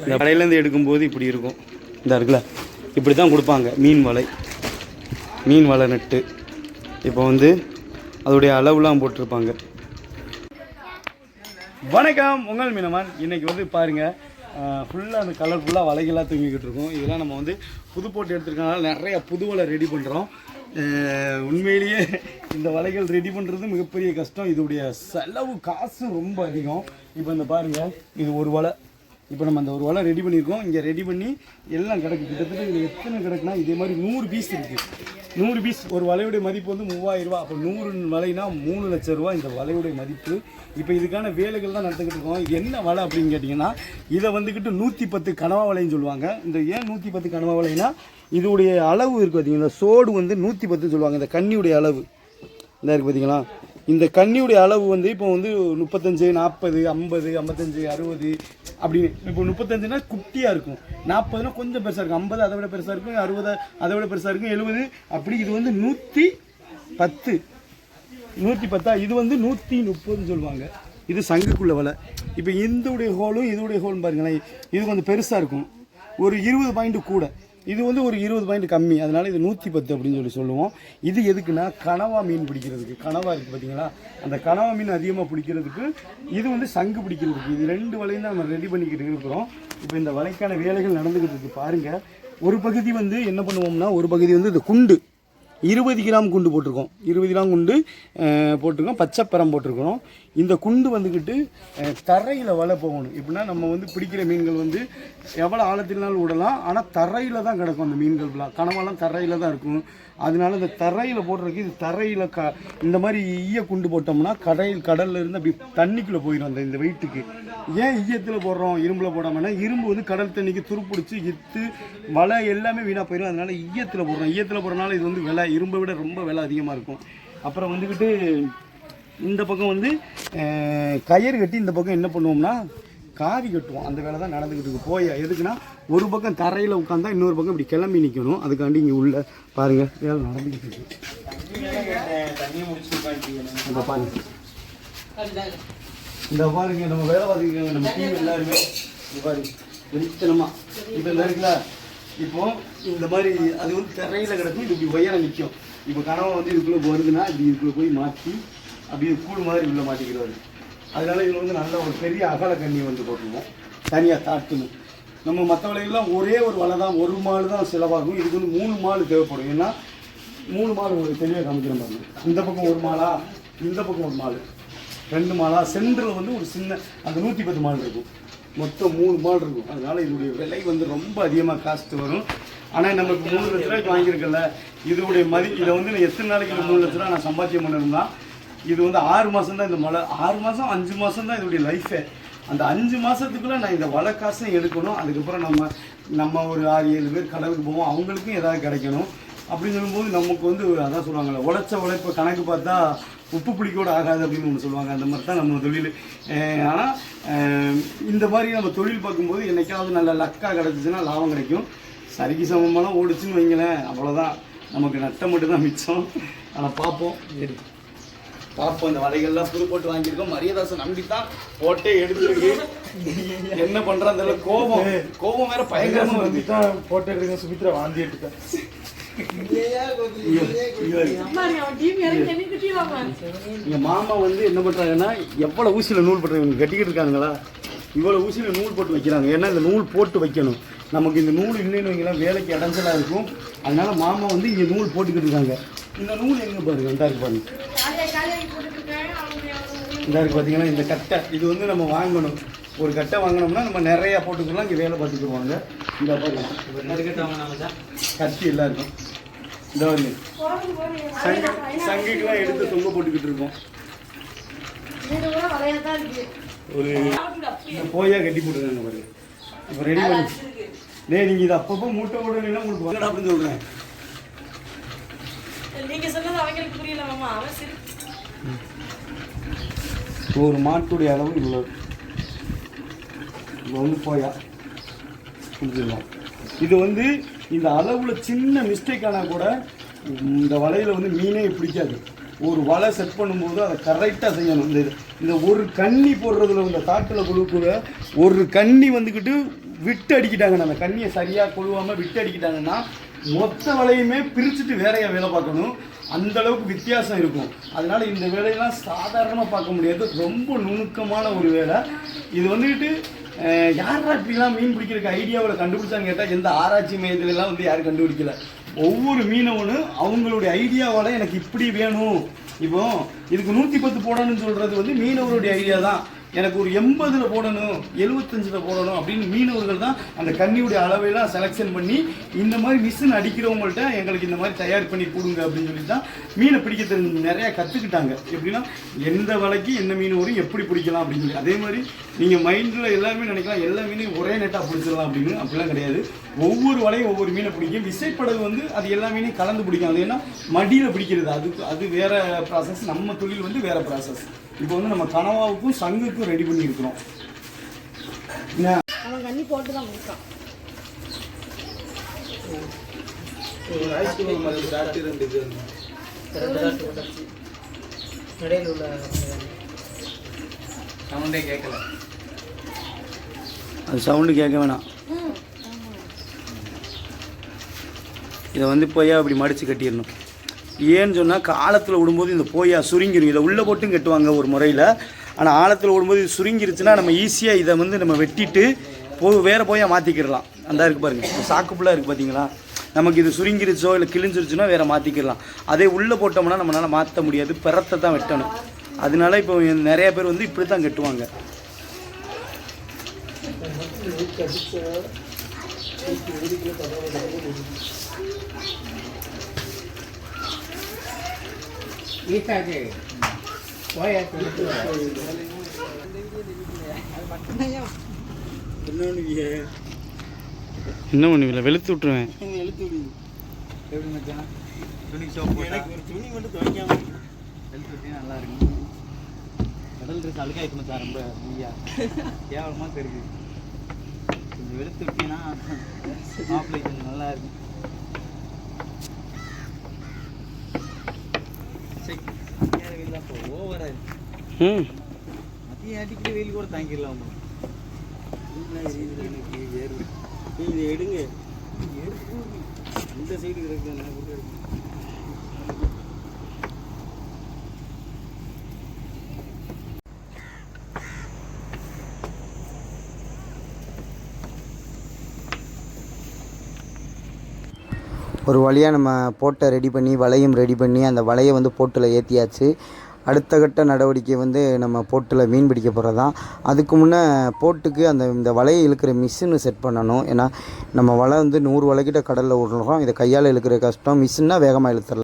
இந்த கடையிலேருந்து எடுக்கும்போது இப்படி இருக்கும். இந்த இருக்குல்ல இப்படி தான் கொடுப்பாங்க. மீன் வலை. மீன் வலை நட்டு. இப்போ வந்து அதோடைய அளவுலாம் போட்டிருப்பாங்க. வணக்கம் உங்கள் மீனமான். இன்னைக்கு வந்து பாருங்கள் ஃபுல்லாக அந்த கலர்ஃபுல்லாக வலைகளாக தூங்கிக்கிட்டு இருக்கோம். இதெல்லாம் நம்ம வந்து புது போட்டு எடுத்துருக்கனால நிறைய புது வலை ரெடி பண்ணுறோம் உண்மையிலேயே இந்த வலைகள் ரெடி பண்ணுறது மிகப்பெரிய கஷ்டம். இதோடைய செலவு காசு ரொம்ப அதிகம். இப்போ இந்த பாருங்கள் இது ஒரு வலை. இப்போ நம்ம அந்த ஒரு வலை ரெடி பண்ணியிருக்கோம். இங்கே ரெடி பண்ணி எல்லாம் கிடக்கு. கிட்டத்தட்ட இது எத்தனை கிடக்குன்னா இதே மாதிரி நூறு பீஸ் இருக்குது நூறு பீஸ் ஒரு வலையுடைய மதிப்பு வந்து மூவாயிரம் ரூபா அப்போ நூறு வலைனா மூணு லட்சம் ரூபா இந்த வலையுடைய மதிப்பு. இப்போ இதுக்கான வேலைகள் தான் நடந்துக்கிட்டு இருக்கோம். இது என்ன வலை அப்படின்னு கேட்டிங்கன்னா இதை வந்துக்கிட்டு நூற்றி பத்து கனவா வலைன்னு சொல்லுவாங்க. இந்த ஏன் நூற்றி பத்து கனவா வலைனா இதோடைய அளவு இருக்குது பார்த்தீங்களா சோடு வந்து நூற்றி பத்துன்னு சொல்லுவாங்க. இந்த கண்ணியுடைய அளவு. இந்த இருக்குது பார்த்தீங்களா இந்த கண்ணியுடைய அளவு வந்து இப்போ வந்து முப்பத்தஞ்சு நாற்பது ஐம்பது ஐம்பத்தஞ்சு அறுபது அப்படின்னு. இப்போ முப்பத்தஞ்சுனா குட்டியாக இருக்கும். நாற்பதுனா கொஞ்சம் பெருசாக இருக்கும். ஐம்பது அதை விட பெருசாக இருக்கும். அறுபது அதை விட பெருசாக இருக்கும். எழுபது அப்படி இது வந்து நூற்றி பத்து நூற்றி பத்தா இது வந்து நூற்றி முப்பதுன்னு சொல்லுவாங்க. இது சங்குக்குள்ள வலை. இப்போ இந்துடைய ஹோலும் இதோடைய ஹோலும் பாருங்களேன். இது கொஞ்சம் பெருசாக இருக்கும். ஒரு இருபது பாயிண்ட் கூட. இது வந்து ஒரு இருபது பாயிண்ட் கம்மி. அதனால் இது நூற்றி பத்து அப்படின்னு சொல்லி சொல்லுவோம். இது எதுக்குன்னா கனவா மீன் பிடிக்கிறதுக்கு. கனவா இருக்குது பார்த்தீங்களா அந்த கனவா மீன் அதிகமாக பிடிக்கிறதுக்கு இது வந்து சங்கு பிடிக்கிறதுக்கு. இது ரெண்டு வலையும் தான் நம்ம ரெடி பண்ணிக்கிட்டு இருக்கிறோம். இப்போ இந்த வலைக்கான வேலைகள் நடந்துக்கிட்டு இருக்கு. பாருங்கள் ஒரு பகுதி வந்து என்ன பண்ணுவோம்னா ஒரு பகுதி வந்து இந்த குண்டு. இருபது கிராம் குண்டு போட்டிருக்கோம். இருபது கிராம் குண்டு அஹ், போட்டிருக்கோம். பச்சைப்பரம் போட்டிருக்கிறோம். இந்த குண்டு வந்துக்கிட்டு தரையில் வலை போகணும். எப்படின்னா நம்ம வந்து பிடிக்கிற மீன்கள் வந்து எவ்வளோ ஆழத்தினாலும் விடலாம். ஆனால் தரையில் தான் கிடக்கும் அந்த மீன்கள்லாம் கனவெல்லாம் தரையில் தான் இருக்கும். அதனால இந்த தரையில் போடுறதுக்கு இது தரையில் க இந்த மாதிரி ஈய குண்டு போட்டோம்னா கடையில் கடலில் இருந்து அப்படி தண்ணிக்குள்ளே போயிடும் அந்த இந்த வெயிட்டுக்கு. ஏன் ஈயத்தில் போடுறோம்? இரும்பில் போடாமன்னா இரும்பு வந்து கடல் தண்ணிக்கு துருப்பிடிச்சி இத்து வலை எல்லாமே வீணாக போயிடும் அதனால ஈயத்தில் போடுறோம். ஈயத்தில் போடுறதுனால இது வந்து விலை இரும்பை விட ரொம்ப விலை அதிகமாக இருக்கும். அப்புறம் வந்துக்கிட்டு இந்த பக்கம் வந்து கயிறு கட்டி இந்த பக்கம் என்ன பண்ணுவோம்னா காவி கட்டுவோம். அந்த வேலை தான் நடந்துக்கிட்டு இருக்கு. போய் எதுக்குன்னா ஒரு பக்கம் தரையில் உட்காந்தா இன்னொரு பக்கம் இப்படி கிளம்பி நிற்கணும் அதுக்காண்டி இங்கே உள்ள பாருங்கள் வேலை நடந்துக்கிட்டு இருக்கு. இந்த பாருங்க. இந்த பாருங்க நம்ம வேலை பார்த்துக்கோங்க நம்ம டீம் எல்லாருமே. பாருங்க. வெளிச்சனமா இப்போ இருக்குல்ல? இப்போ இந்த மாதிரி அது வந்து திரையில் கிடக்கும் இது இப்படி உயரம் நிற்கும் இப்போ கனவை வந்து இதுக்குள்ளே வருதுன்னா இப்படி இதுக்குள்ளே போய் மாற்றி அப்படியே கூழ் மாதிரி உள்ள மாட்டிக்கிறாரு. அதனால இதில் வந்து நல்ல ஒரு பெரிய அகல கண்ணி வந்து போட்டுருவோம் தனியாக தாட்டணும் நம்ம மற்ற வலைகள்லாம் ஒரே ஒரு வலை தான் ஒரு மாடு தான் செலவாகும். இதுக்கு வந்து மூணு மாடு தேவைப்படும். ஏன்னா மூணு மாடு ஒரு தெளிவாக காமிக்கிற மாதிரி. இந்த பக்கம் ஒரு மாலா இந்த பக்கம் ஒரு மாடு ரெண்டு மாலா. சென்டரில் வந்து ஒரு சின்ன அந்த நூற்றி பத்து மாடு இருக்கும். மொத்தம் மூணு மாடு இருக்கும். அதனால இதனுடைய விலை வந்து ரொம்ப அதிகமாக காஸ்ட் வரும். ஆனால் நம்ம இப்போ மூணு லட்ச ரூபாய்க்கு வாங்கியிருக்கல. இதோடைய மதி இதை வந்து நான் எத்தனை நாளைக்கு மூணு லட்ச ரூபா நான் சம்பாத்தியம் பண்ணியிருந்தா இது வந்து ஆறு மாதம் தான் இந்த மழை ஆறு மாதம் அஞ்சு மாதம் தான் இதோடைய லைஃபே அந்த அஞ்சு மாதத்துக்குள்ளே நான் இந்த வலை காசும் எடுக்கணும். அதுக்கப்புறம் நம்ம நம்ம ஒரு ஆறு ஏழு பேர் கடலுக்கு போவோம். அவங்களுக்கும் ஏதாவது கிடைக்கணும். அப்படின்னு சொல்லும்போது நமக்கு வந்து அதான் சொல்லுவாங்கல்ல உழைச்ச உழைப்பு கணக்கு பார்த்தா உப்பு புளிக்கூட ஆகாது அப்படின்னு ஒன்று சொல்லுவாங்க. அந்த மாதிரி தான் நம்ம தொழில். ஆனால் இந்த மாதிரி நம்ம தொழில் பார்க்கும்போது என்னைக்காவது நல்ல லக்காக கிடச்சிச்சின்னா லாபம் கிடைக்கும். சரிக்கு சமமெல்லாம் ஓடிச்சுன்னு வைங்களேன். அவ்வளோதான் நமக்கு நட்டம் மட்டும் தான் மிச்சம். ஆனால் பார்ப்போம். சரி பார்ப்போம். இந்த வலைகள்லாம் புது போட்டு வாங்கியிருக்கோம். மரியதாசன் நம்பி தான் போட்டே எடுத்துருக்கு. என்ன பண்றான்னு தெரியல. கோபம். கோபம் வேற பயங்கரமா வருது. போட்டோ எடுக்க சுமித்ரா வாந்தி எடுத்துட்டேன் எங்க மாமா வந்து என்ன பண்றாங்கன்னா எவ்வளவு ஊசியில நூல் போட்டு கட்டிக்கிட்டு இருக்காங்களா? இவ்வளவு ஊசியில நூல் போட்டு வைக்கிறாங்க. ஏன்னா இந்த நூல் போட்டு வைக்கணும். நமக்கு இந்த நூல் இல்லைன்னு வைக்கலாம் வேலைக்கு இடைஞ்சலா இருக்கும். அதனால மாமா வந்து இங்க நூல் போட்டுக்கிட்டு இருக்காங்க. இந்த நூல் எங்க பாருங்க? இந்த இருக்கு பாருங்க. இந்த இருக்கு பார்த்தீங்கன்னா இந்த கட்டை. இது வந்து நம்ம வாங்கணும். ஒரு கட்டை வாங்கினோம்னா நம்ம நிறைய போட்டுக்கலாம். இங்கே வேலை பார்த்துக்குவாங்க இந்த பாருங்க கத்தி எல்லாம் இருக்கும். இந்த சங்குக்கெல்லாம் எடுத்து தொங்க போட்டுக்கிட்டு இருக்கோம். ஒரு போயா கட்டி போட்டுருக்காங்க பாருங்க இப்போ ரெடி பண்ணி. டேய் நீங்கள் இது அப்பப்போ மூட்டை போடலாம் உங்களுக்கு அப்படின்னு சொல்கிறேன் நீங்க சொன்னது அவங்களுக்கு புரியல மாமா. அவன் சிரி ஒரு மாட்டுடைய அளவு இவ்வளோ இது வந்து போயா. புரிஞ்சுக்கலாம் இது வந்து இந்த அளவில் சின்ன மிஸ்டேக் ஆனால் கூட இந்த வலையில் வந்து மீனே பிடிக்காது. ஒரு வலை செட் பண்ணும்போது அதை கரெக்டாக செய்யணும். இந்த இந்த ஒரு கண்ணி போடுறதுல இந்த காட்டில் கொழுக்குள்ள ஒரு கண்ணி வந்துக்கிட்டு விட்டு அடிக்கிட்டாங்க. அந்த கண்ணியை சரியாக கொழுவாமல் விட்டு அடிக்கிட்டாங்கன்னா மொத்த வலையுமே பிரிச்சுட்டு வேறையாக வேலை பார்க்கணும். அந்த அளவுக்கு வித்தியாசம் இருக்கும். அதனால் இந்த வேலையெல்லாம் சாதாரணமாக பார்க்க முடியாது. ரொம்ப நுணுக்கமான ஒரு வேலை. இது வந்துக்கிட்டு யாரா இப்படிலாம் மீன் பிடிக்கிறதுக்கு ஐடியாவில் கண்டுபிடிச்சான்னு கேட்டால் எந்த ஆராய்ச்சி மையத்துலலாம் வந்து யாரும் கண்டுபிடிக்கல. ஒவ்வொரு மீனவனும் அவங்களுடைய ஐடியாவால் எனக்கு இப்படி வேணும். இப்போ இதுக்கு நூற்றி பத்து போடணும்னு சொல்கிறது வந்து மீனவருடைய ஐடியா தான். எனக்கு ஒரு எண்பதில் போடணும் எழுபத்தஞ்சில் போடணும் அப்படின்னு மீனவர்கள் தான் அந்த கண்ணியுடைய அளவையெல்லாம் செலெக்ஷன் பண்ணி இந்த மாதிரி மிஷின் அடிக்கிறவங்கள்ட்ட எங்களுக்கு இந்த மாதிரி தயார் பண்ணி கொடுங்க அப்படின்னு சொல்லி தான் மீனை பிடிக்க தெரிஞ்சு நிறையா கற்றுக்கிட்டாங்க எப்படின்னா எந்த வலைக்கு என்ன மீன் வரும் எப்படி பிடிக்கலாம் அப்படின்னு சொல்லி. அதே மாதிரி நீங்கள் மைண்டில் எல்லாருமே நினைக்கலாம் எல்லா மீனையும் ஒரே நெட்டாக பிடிச்சிடலாம் அப்படின்னு. அப்படிலாம் கிடையாது. ஒவ்வொரு வலையும் ஒவ்வொரு மீனை பிடிக்கும். விசைப்படகு வந்து அது எல்லா மீனையும் கலந்து பிடிக்கும். அது ஏன்னா மடியில் பிடிக்கிறது. அது அது வேறு ப்ராசஸ் நம்ம தொழில் வந்து வேறு ப்ராசஸ் இப்போ வந்து நம்ம கனவாவுக்கும் சங்குக்கும் ரெடி பண்ணியிருக்கிறோம். அவன் கண்ணி போட்டு தான் இடையில உள்ள சவுண்டே கேட்கல அது சவுண்டு கேட்க வேணாம். இதை வந்து போயா அப்படி மடித்து கட்டிடணும். ஏன்னு சொன்னால் காலத்தில் விடும்போது இந்த போயா சுருங்கிடும் இதை உள்ளே போட்டும் கட்டுவாங்க ஒரு முறையில். ஆனால் ஆழத்தில் விடும்போது இது சுருங்கிருச்சுன்னா நம்ம ஈஸியாக இதை வந்து நம்ம வெட்டிட்டு போ வேறு போயா மாற்றிக்கிடலாம் அந்த இருக்குது பாருங்கள் இந்த இருக்குது பார்த்தீங்களா நமக்கு இது சுருங்கிருச்சோ இல்லை கிழிஞ்சிருச்சுன்னா வேறு மாற்றிக்கிடலாம் அதே உள்ளே போட்டோம்னா நம்மளால் மாற்ற முடியாது. பிறத்தை தான் வெட்டணும். அதனால இப்போ நிறைய பேர் வந்து இப்படி தான் கட்டுவாங்க. ஈட்டாச்சு போயா என்ன பண்ணுவீங்களா வெளுத்து விட்ருவேன் எப்படி மச்சான் துணி சோப் போட்டா துணி மட்டும் துவைக்காம ஹெல்த் பற்றி நல்லா இருக்கு கடல் ட்ரெஸ் அழுகாய்க்கு மச்சான் ரொம்ப ஐயா கேவலமாக தெரியுது. கொஞ்சம் வெளுத்து விட்டீங்கன்னா மாப்பிள்ளை கொஞ்சம் நல்லா இருக்கும் சரி மத்தியான வெயில் அப்போ ஓவராக இருக்கு ம் மத்திய அடிக்கிற வெயில் கூட தாங்கிடலாம்? எனக்கு வேர்வை இது எடுங்க எடுத்து இந்த சைடு இருக்கு நான் கூட எடுக்கணும் ஒரு வழியாக நம்ம போட்டை ரெடி பண்ணி வலையும் ரெடி பண்ணி அந்த வலையை வந்து போட்டில் ஏற்றியாச்சு அடுத்த கட்ட நடவடிக்கை வந்து நம்ம போட்டில் மீன் பிடிக்க போகிறது தான் அதுக்கு முன்னே போட்டுக்கு அந்த இந்த வலையை இழுக்கிற மிஷினு செட் பண்ணணும். ஏன்னா நம்ம வலை வந்து நூறு வலைக்கிட்ட கடலில் விடுறோம். இதை கையால் இழுக்கிற கஷ்டம் மிஷின்னா வேகமாக இழுத்துடலாம்